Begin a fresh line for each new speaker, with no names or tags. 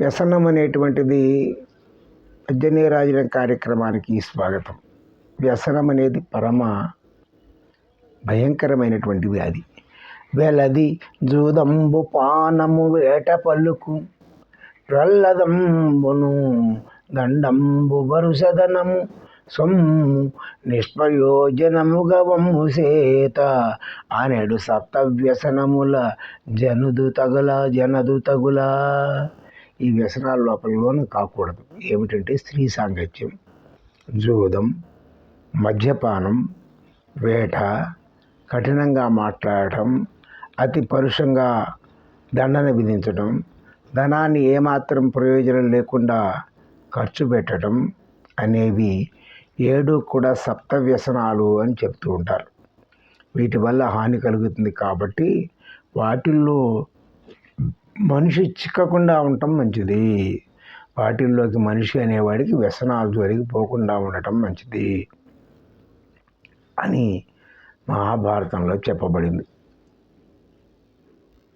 వ్యసనం అనేటువంటిది అజ్జనీరాజుల కార్యక్రమానికి స్వాగతం. వ్యసనం అనేది పరమ భయంకరమైనటువంటి వ్యాధి. వెలది జూదంబు పానము వేట పలుకు రల్లదంబును దండంబు వరుసదనము సొమ్ము నిష్ప్రయోజనము గవమ్ము సేత అనేడు సప్త వ్యసనముల జనుదు తగుల జనదు తగుల. ఈ వ్యసనాల లోపలలోనూ కాకూడదు. ఏమిటంటే స్త్రీ సాంగత్యం జూదం మద్యపానం వేట కఠినంగా మాట్లాడటం అతి పరుషంగా దండన విధించడం ధనాన్ని ఏమాత్రం ప్రయోజనం లేకుండా ఖర్చు పెట్టడం అనేవి ఏడు కూడా సప్త వ్యసనాలు అని చెప్తూ ఉంటారు. వీటి వల్ల హాని కలుగుతుంది కాబట్టి వాటిల్లో మనిషి చిక్కకుండా ఉండటం మంచిది. వాటిల్లోకి మనిషి అనేవాడికి వ్యసనాలు జోలికి పోకుండా ఉండటం మంచిది అని మహాభారతంలో చెప్పబడింది.